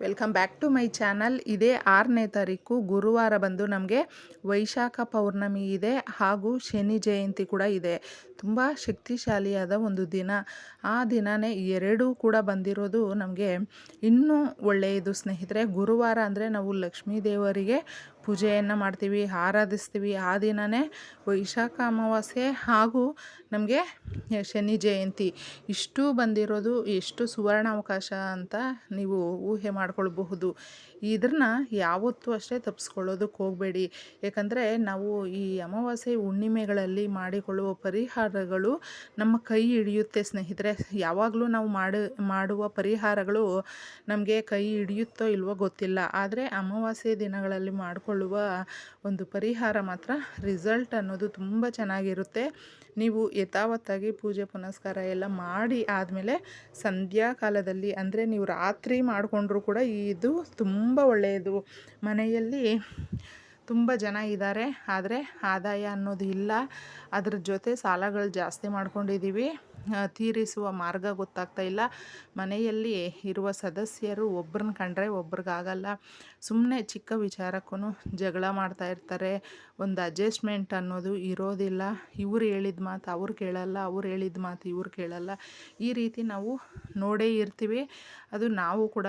Welcome back to my channel ಇದೇ ಆರನೇ ತಾರೀಕು ಗುರುವಾರ ಬಂದು ನಮಗೆ ವೈಶಾಖ ಪೌರ್ಣಮಿ ಇದೆ ಹಾಗೂ ಶನಿ ಜಯಂತಿ ಕೂಡ ಇದೆ. ತುಂಬ ಶಕ್ತಿಶಾಲಿಯಾದ ಒಂದು ದಿನ. ಆ ದಿನವೇ ಎರಡೂ ಕೂಡ ಬಂದಿರೋದು ನಮಗೆ ಇನ್ನೂ ಒಳ್ಳೆಯದು ಸ್ನೇಹಿತರೆ. ಗುರುವಾರ ಅಂದರೆ ನಾವು ಲಕ್ಷ್ಮೀ ದೇವರಿಗೆ ಪೂಜೆಯನ್ನು ಮಾಡ್ತೀವಿ, ಆರಾಧಿಸ್ತೀವಿ. ಆ ದಿನವೇ ವೈಶಾಖ ಅಮಾವಾಸ್ಯೆ ಹಾಗೂ ನಮಗೆ ಶನಿ ಜಯಂತಿ. ಇಷ್ಟು ಬಂದಿರೋದು, ಎಷ್ಟು ಸುವರ್ಣಾವಕಾಶ ಅಂತ ನೀವು ಊಹೆ ಮಾಡ್ಕೊಳ್ಬಹುದು. ಇದನ್ನ ಯಾವತ್ತೂ ಅಷ್ಟೇ ತಪ್ಪಿಸ್ಕೊಳ್ಳೋದಕ್ಕೆ ಹೋಗಬೇಡಿ. ಯಾಕಂದರೆ ನಾವು ಈ ಅಮಾವಾಸ್ಯೆ ಹುಣ್ಣಿಮೆಗಳಲ್ಲಿ ಮಾಡಿಕೊಳ್ಳುವ ಪರಿಹಾರಗಳು ನಮ್ಮ ಕೈ ಹಿಡಿಯುತ್ತೆ ಸ್ನೇಹಿತರೆ. ಯಾವಾಗಲೂ ನಾವು ಮಾಡಿ, ಮಾಡುವ ಪರಿಹಾರಗಳು ನಮಗೆ ಕೈ ಹಿಡಿಯುತ್ತೋ ಇಲ್ವೋ ಗೊತ್ತಿಲ್ಲ. ಆದರೆ ಅಮಾವಾಸ್ಯೆ ದಿನಗಳಲ್ಲಿ ಮಾಡಿಕೊಳ್ಳುವ ಒಂದು ಪರಿಹಾರ ಮಾತ್ರ ರಿಸಲ್ಟ್ ಅನ್ನೋದು ತುಂಬ ಚೆನ್ನಾಗಿರುತ್ತೆ. ನೀವು ಯಥಾವತ್ತಾಗಿ ಪೂಜೆ, ಪುನಸ್ಕಾರ ಎಲ್ಲ ಮಾಡಿ ಆದಮೇಲೆ ಸಂಧ್ಯಾ ಕಾಲದಲ್ಲಿ ಅಂದರೆ ನೀವು ರಾತ್ರಿ ಮಾಡಿಕೊಂಡ್ರೂ ಕೂಡ ಇದು ತುಂಬ ಒಳ್ಳೆಯದು. ಮನೆಯಲ್ಲಿ ತುಂಬ ಜನ ಇದ್ದಾರೆ, ಆದರೆ ಆದಾಯ ಅನ್ನೋದು ಇಲ್ಲ. ಅದ್ರ ಜೊತೆ ಸಾಲಗಳು ಜಾಸ್ತಿ ಮಾಡ್ಕೊಂಡಿದ್ದೀವಿ ತೀರಿಸುವ ಮಾರ್ಗ ಗೊತ್ತಾಗ್ತಾ ಇಲ್ಲ. ಮನೆಯಲ್ಲಿ ಇರುವ ಸದಸ್ಯರು ಒಬ್ರನ್ನ ಕಂಡ್ರೆ ಒಬ್ರಿಗಾಗಲ್ಲ. ಸುಮ್ಮನೆ ಚಿಕ್ಕ ವಿಚಾರಕ್ಕೂ ಜಗಳ ಮಾಡ್ತಾ ಇರ್ತಾರೆ. ಒಂದು ಅಡ್ಜಸ್ಟ್ಮೆಂಟ್ ಅನ್ನೋದು ಇರೋದಿಲ್ಲ. ಇವ್ರು ಹೇಳಿದ ಮಾತು ಅವ್ರು ಕೇಳಲ್ಲ, ಅವ್ರು ಹೇಳಿದ ಮಾತು ಇವ್ರು ಕೇಳಲ್ಲ. ಈ ರೀತಿ ನಾವು ನೋಡೇ ಇರ್ತೀವಿ. ಅದು ನಾವು ಕೂಡ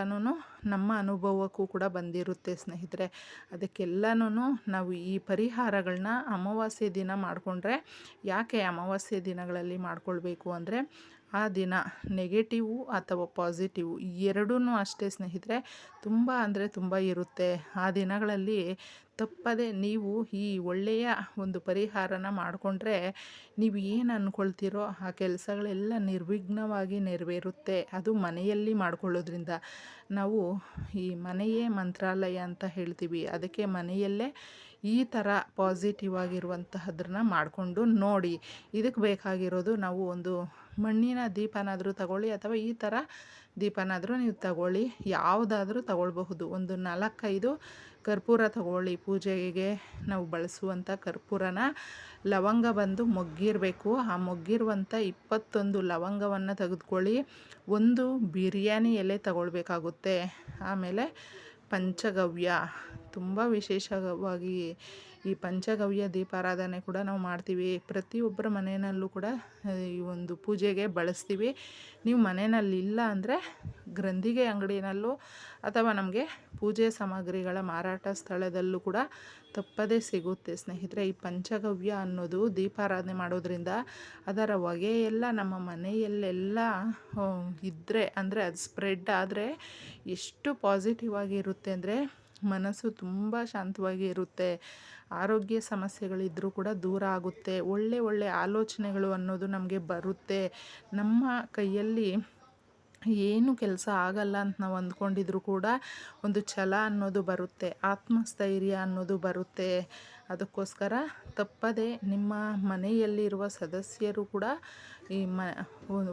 ನಮ್ಮ ಅನುಭವಕ್ಕೂ ಕೂಡ ಬಂದಿರುತ್ತೆ, ಸ್ನೇಹಿತರೆ. ಅದಕ್ಕೆಲ್ಲನೂ ನಾವು ಈ ಪರಿಹಾರಗಳನ್ನ ಅಮಾವಾಸ್ಯೆ ದಿನ ಮಾಡಿಕೊಂಡ್ರೆ, ಯಾಕೆ ಅಮಾವಾಸ್ಯೆ ದಿನಗಳಲ್ಲಿ ಮಾಡಿಕೊಳ್ಬೇಕು ಅಂದರೆ ಆ ದಿನ ನೆಗೆಟಿವು ಅಥವಾ ಪಾಸಿಟಿವು ಎರಡೂ ಅಷ್ಟೇ ಸ್ನೇಹಿತರೆ, ತುಂಬ ಅಂದರೆ ತುಂಬ ಇರುತ್ತೆ. ಆ ದಿನಗಳಲ್ಲಿ ತಪ್ಪದೆ ನೀವು ಈ ಒಳ್ಳೆಯ ಒಂದು ಪರಿಹಾರನ ಮಾಡಿಕೊಂಡ್ರೆ ನೀವು ಏನು ಅಂದ್ಕೊಳ್ತೀರೋ ಆ ಕೆಲಸಗಳೆಲ್ಲ ನಿರ್ವಿಘ್ನವಾಗಿ ನೆರವೇರುತ್ತೆ. ಅದು ಮನೆಯಲ್ಲಿ ಮಾಡಿಕೊಳ್ಳೋದ್ರಿಂದ. ನಾವು ಈ ಮನೆಯೇ ಮಂತ್ರಾಲಯ ಅಂತ ಹೇಳ್ತೀವಿ. ಅದಕ್ಕೆ ಮನೆಯಲ್ಲೇ ಈ ಥರ ಪಾಸಿಟಿವ್ ಆಗಿರುವಂತಹದ್ರನ್ನ ಮಾಡಿಕೊಂಡು ನೋಡಿ. ಇದಕ್ಕೆ ಬೇಕಾಗಿರೋದು ನಾವು ಒಂದು ಮಣ್ಣಿನ ದೀಪನಾದರೂ ತಗೊಳ್ಳಿ ಅಥವಾ ಈ ಥರ ದೀಪನಾದರೂ ನೀವು ತಗೊಳ್ಳಿ. ಯಾವುದಾದ್ರೂ ತಗೊಳ್ಬಹುದು. ಒಂದು ನಾಲ್ಕೈದು ಕರ್ಪೂರ ತಗೊಳ್ಳಿ. ಪೂಜೆಗೆ ನಾವು ಬಳಸುವಂಥ ಕರ್ಪೂರನ. ಲವಂಗ ಬಂದು ಮೊಗ್ಗಿರಬೇಕು. ಆ ಮೊಗ್ಗಿರುವಂಥ ಇಪ್ಪತ್ತೊಂದು ಲವಂಗವನ್ನು ತೆಗೆದುಕೊಳ್ಳಿ. ಒಂದು ಬಿರಿಯಾನಿ ಎಲೆ ತಗೊಳ್ಬೇಕಾಗುತ್ತೆ. ಆಮೇಲೆ ಪಂಚಗವ್ಯ. ತುಂಬ ವಿಶೇಷವಾಗಿ ಈ ಪಂಚಗವ್ಯ ದೀಪಾರಾಧನೆ ಕೂಡ ನಾವು ಮಾಡ್ತೀವಿ. ಪ್ರತಿಯೊಬ್ಬರ ಮನೆಯಲ್ಲೂ ಕೂಡ ಈ ಒಂದು ಪೂಜೆಗೆ ಬಳಸ್ತೀವಿ. ನೀವು ಮನೆಯಲ್ಲಿಲ್ಲ ಅಂದರೆ ಗ್ರಂಥಿಗೆ ಅಂಗಡಿನಲ್ಲೂ ಅಥವಾ ನಮಗೆ ಪೂಜೆ ಸಾಮಗ್ರಿಗಳ ಮಾರಾಟ ಸ್ಥಳದಲ್ಲೂ ಕೂಡ ತಪ್ಪದೇ ಸಿಗುತ್ತೆ ಸ್ನೇಹಿತರೆ. ಈ ಪಂಚಗವ್ಯ ಅನ್ನೋದು ದೀಪಾರಾಧನೆ ಮಾಡೋದ್ರಿಂದ ಅದರ ಹೊಗೆಯೆಲ್ಲ ನಮ್ಮ ಮನೆಯಲ್ಲೆಲ್ಲ ಇದ್ದರೆ ಅಂದರೆ ಅದು ಸ್ಪ್ರೆಡ್ ಆದರೆ ಎಷ್ಟು ಪಾಸಿಟಿವ್ ಆಗಿರುತ್ತೆ ಅಂದರೆ ಮನಸ್ಸು ತುಂಬ ಶಾಂತವಾಗಿ ಇರುತ್ತೆ. ಆರೋಗ್ಯ ಸಮಸ್ಯೆಗಳಿದ್ದರೂ ಕೂಡ ದೂರ ಆಗುತ್ತೆ. ಒಳ್ಳೆ ಒಳ್ಳೆ ಆಲೋಚನೆಗಳು ಅನ್ನೋದು ನಮಗೆ ಬರುತ್ತೆ. ನಮ್ಮ ಕೈಯಲ್ಲಿ ಏನು ಕೆಲಸ ಆಗಲ್ಲ ಅಂತ ನಾವು ಅಂದ್ಕೊಂಡಿದ್ರು ಕೂಡ ಒಂದು ಛಲ ಅನ್ನೋದು ಬರುತ್ತೆ. ಆತ್ಮಸ್ಥೈರ್ಯ ಅನ್ನೋದು ಬರುತ್ತೆ. ಅದಕ್ಕೋಸ್ಕರ ತಪ್ಪದೆ ನಿಮ್ಮ ಮನೆಯಲ್ಲಿರುವ ಸದಸ್ಯರು ಕೂಡ ಈ ಮ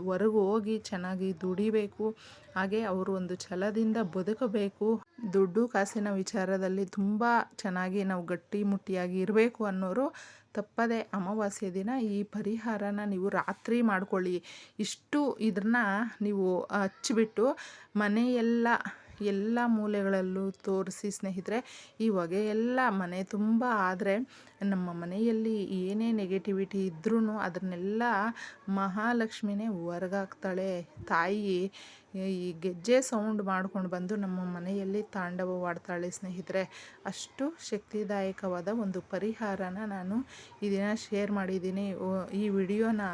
ಹೊರಗೆ ಹೋಗಿ ಚೆನ್ನಾಗಿ ದುಡಿಬೇಕು. ಹಾಗೆ ಅವರು ಒಂದು ಛಲದಿಂದ ಬದುಕಬೇಕು. ದುಡ್ಡು ಕಾಸಿನ ವಿಚಾರದಲ್ಲಿ ತುಂಬ ಚೆನ್ನಾಗಿ ನಾವು ಗಟ್ಟಿಮುಟ್ಟಿಯಾಗಿ ಇರಬೇಕು ಅನ್ನೋರು ತಪ್ಪದೆ ಅಮಾವಾಸ್ಯೆ ದಿನ ಈ ಪರಿಹಾರನ ನೀವು ರಾತ್ರಿ ಮಾಡ್ಕೊಳ್ಳಿ. ಇಷ್ಟು ಇದನ್ನ ನೀವು ಹಚ್ಚಿಬಿಟ್ಟು ಮನೆಯೆಲ್ಲ ಎಲ್ಲ ಮೂಲೆಗಳಲ್ಲೂ ತೋರಿಸಿ ಸ್ನೇಹಿತರೆ ಇವಾಗ ಎಲ್ಲ ಮನೆ ತುಂಬ ಆದರೆ ನಮ್ಮ ಮನೆಯಲ್ಲಿ ಏನೇ ನೆಗೆಟಿವಿಟಿ ಇದ್ರೂ ಅದನ್ನೆಲ್ಲ ಮಹಾಲಕ್ಷ್ಮಿನೇ ಹೊರಗಾಕ್ತಾಳೆ ತಾಯಿ ಈ ಗೆಜ್ಜೆ ಸೌಂಡ್ ಮಾಡ್ಕೊಂಡು ಬಂದು ನಮ್ಮ ಮನೆಯಲ್ಲಿ ತಾಂಡವವಾಡ್ತಾಳೆ ಸ್ನೇಹಿತರೆ, ಅಷ್ಟು ಶಕ್ತಿದಾಯಕವಾದ ಒಂದು ಪರಿಹಾರನ ನಾನು ಈ ದಿನ ಶೇರ್ ಮಾಡಿದ್ದೀನಿ. ಈ ವಿಡಿಯೋನ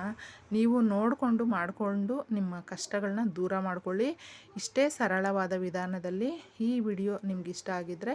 ನೀವು ನೋಡಿಕೊಂಡು ಮಾಡಿಕೊಂಡು ನಿಮ್ಮ ಕಷ್ಟಗಳನ್ನ ದೂರ ಮಾಡಿಕೊಳ್ಳಿ. ಇಷ್ಟೇ ಸರಳವಾದ ವಿಧಾನದಲ್ಲಿ ಈ ವಿಡಿಯೋ ನಿಮ್ಗೆ ಇಷ್ಟ ಆಗಿದ್ದರೆ